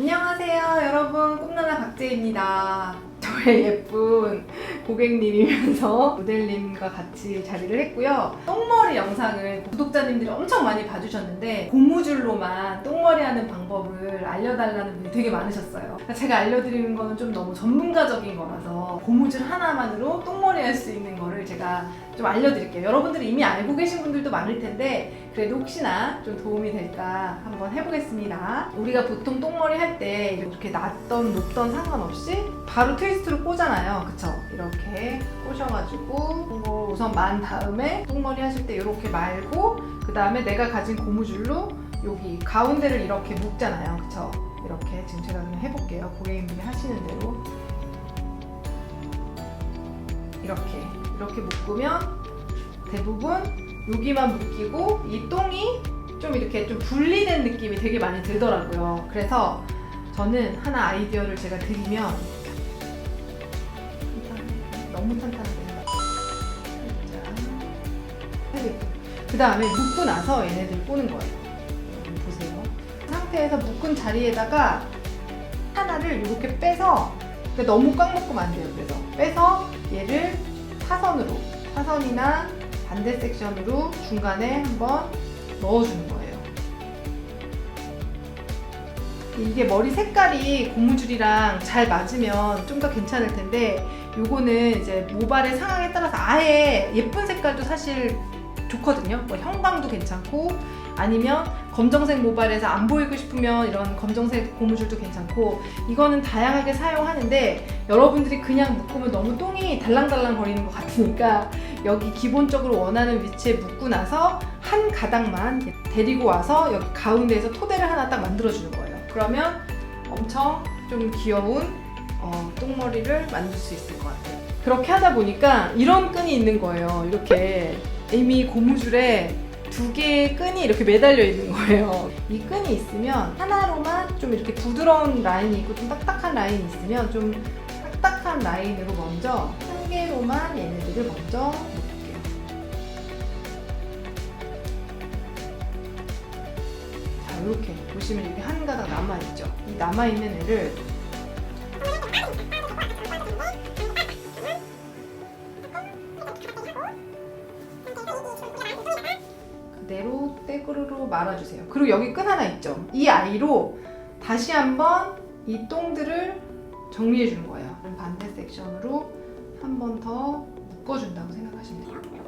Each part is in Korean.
안녕하세요 여러분. 꿈나나 박재입니다. 저의 예쁜 고객님이면서 모델님과 같이 자리를 했고요 똥머리 영상을 구독자님들이 엄청 많이 봐주셨는데 고무줄로만 똥머리 하는 방법을 알려달라는 분이 되게 많으셨어요 그러니까 제가 알려드리는 거는 좀 너무 전문가적인 거라서 고무줄 하나만으로 똥머리 할 수 있는 거를 제가 좀 알려드릴게요 여러분들이 이미 알고 계신 분들도 많을 텐데 그래도 혹시나 좀 도움이 될까 한번 해보겠습니다. 우리가 보통 똥머리 할 때 이렇게 낮던 높던 상관없이 바로 트위스트로 꽂잖아요. 그쵸? 이렇게 꽂아가지고 이거 우선 만 다음에 똥머리 하실 때 이렇게 말고 그 다음에 내가 가진 고무줄로 여기 가운데를 이렇게 묶잖아요. 그쵸? 이렇게 지금 제가 그냥 해볼게요. 고객님들이 하시는 대로 이렇게 이렇게 묶으면 대부분 여기만 묶이고 이 똥이 좀 이렇게 좀 분리된 느낌이 되게 많이 들더라고요. 그래서 저는 하나 아이디어를 제가 드리면. 너무 탄탄하게 그 다음에 묶고 나서 얘네들 꼬는 거예요. 보세요. 그 상태에서 묶은 자리에다가 하나를 이렇게 빼서 그러니까 너무 꽉 묶으면 안 돼요. 그래서 빼서 얘를 사선으로 사선이나 반대 섹션으로 중간에 한번 넣어주는 거예요. 이게 머리 색깔이 고무줄이랑 잘 맞으면 좀 더 괜찮을 텐데 요거는 이제 모발의 상황에 따라서 아예 예쁜 색깔도 사실 좋거든요. 뭐 형광도 괜찮고 아니면 검정색 모발에서 안 보이고 싶으면 이런 검정색 고무줄도 괜찮고 이거는 다양하게 사용하는데 여러분들이 그냥 묶으면 너무 똥이 달랑달랑 거리는 것 같으니까 여기 기본적으로 원하는 위치에 묶고 나서 한 가닥만 데리고 와서 여기 가운데에서 토대를 하나 딱 만들어주는 거예요. 그러면 엄청 좀 귀여운 어, 똥머리를 만들 수 있을 것 같아요. 그렇게 하다 보니까 이런 끈이 있는 거예요. 이렇게 이미 고무줄에 두 개의 끈이 이렇게 매달려 있는 거예요. 이 끈이 있으면 하나로만 좀 이렇게 부드러운 라인이 있고 좀 딱딱한 라인이 있으면 좀 딱딱한 라인으로 먼저 한 개로만 얘네들을 먼저 이렇게 보시면 이렇게 한 가닥 남아 있죠. 이 남아 있는 애를 그대로 떼구르로 말아주세요. 그리고 여기 끈 하나 있죠. 이 아이로 다시 한번 이 똥들을 정리해 주는 거예요. 반대 섹션으로 한 번 더 묶어준다고 생각하시면 돼요. 이렇게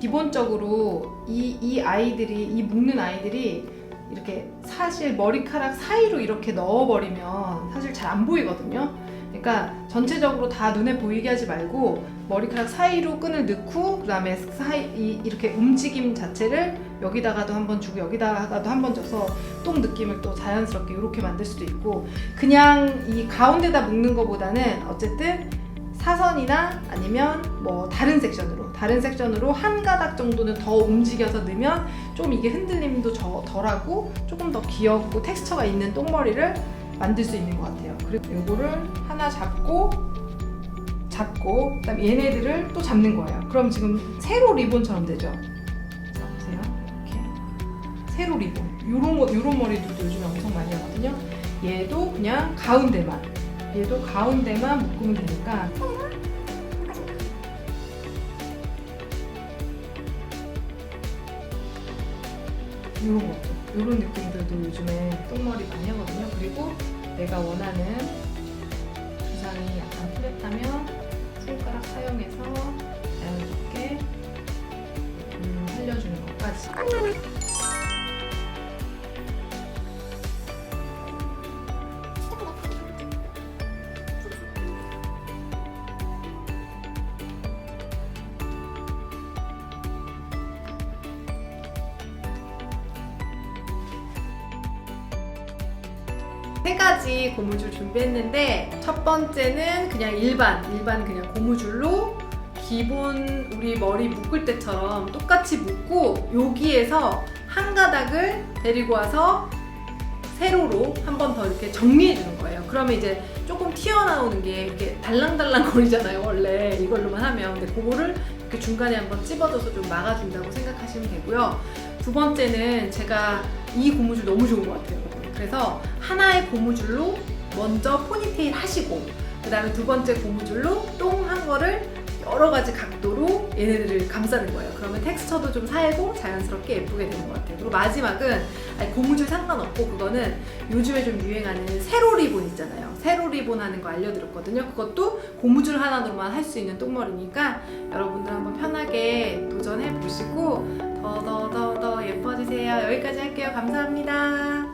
기본적으로 이, 이 아이들이, 이 묶는 아이들이 이렇게 사실 머리카락 사이로 이렇게 넣어버리면 사실 잘 안 보이거든요. 그러니까 전체적으로 다 눈에 보이게 하지 말고 머리카락 사이로 끈을 넣고 그다음에 사이 이, 이렇게 움직임 자체를 여기다가도 한번 주고 여기다가도 한번 줘서 똥 느낌을 또 자연스럽게 이렇게 만들 수도 있고 그냥 이 가운데다 묶는 것보다는 어쨌든 사선이나 아니면 뭐 다른 섹션으로 다른 섹션으로 한 가닥 정도는 더 움직여서 넣으면 좀 이게 흔들림도 저- 덜하고 조금 더 귀엽고 텍스처가 있는 똥머리를 만들 수 있는 것 같아요. 그리고 이거를 하나 잡고 잡고 그다음 에 얘네들을 또 잡는 거예요. 그럼 지금 세로 리본처럼 되죠. 자 보세요. 이렇게 세로 리본. 요런 거 요런 머리들도 요즘에 엄청 많이 하거든요. 얘도 그냥 가운데만 얘도 가운데만 묶으면 되니까 이런 것도 이런 느낌들도 요즘에 똥머리 많이 하거든요. 그리고 내가 원하는 두상이 약간 플랫하면 손가락 사용해서 자연스럽게 음, 살려주는 것까지. 세 가지 고무줄 준비했는데 첫 번째는 그냥 일반 일반 그냥 고무줄로 기본 우리 머리 묶을 때처럼 똑같이 묶고 여기에서 한 가닥을 데리고 와서 세로로 한 번 더 이렇게 정리해 주는 거예요. 그러면 이제 조금 튀어나오는 게 이렇게 달랑달랑 거리잖아요. 원래 이걸로만 하면 근데 그거를 이렇게 중간에 한번 찝어줘서 좀 막아준다고 생각하시면 되고요. 두 번째는 제가 이 고무줄 너무 좋은 것 같아요. 그래서 하나의 고무줄로 먼저 포니테일 하시고 그 다음에 두 번째 고무줄로 똥 한 거를 여러 가지 각도로 얘네들을 감싸는 거예요. 그러면 텍스처도 좀 살고 자연스럽게 예쁘게 되는 것 같아요. 그리고 마지막은 아니, 고무줄 상관없고 그거는 요즘에 좀 유행하는 세로 리본 있잖아요. 세로 리본 하는 거 알려드렸거든요. 그것도 고무줄 하나로만 할 수 있는 똥머리니까 여러분들 한번 편하게 도전해 보시고 더더더더 예뻐지세요. 여기까지 할게요. 감사합니다.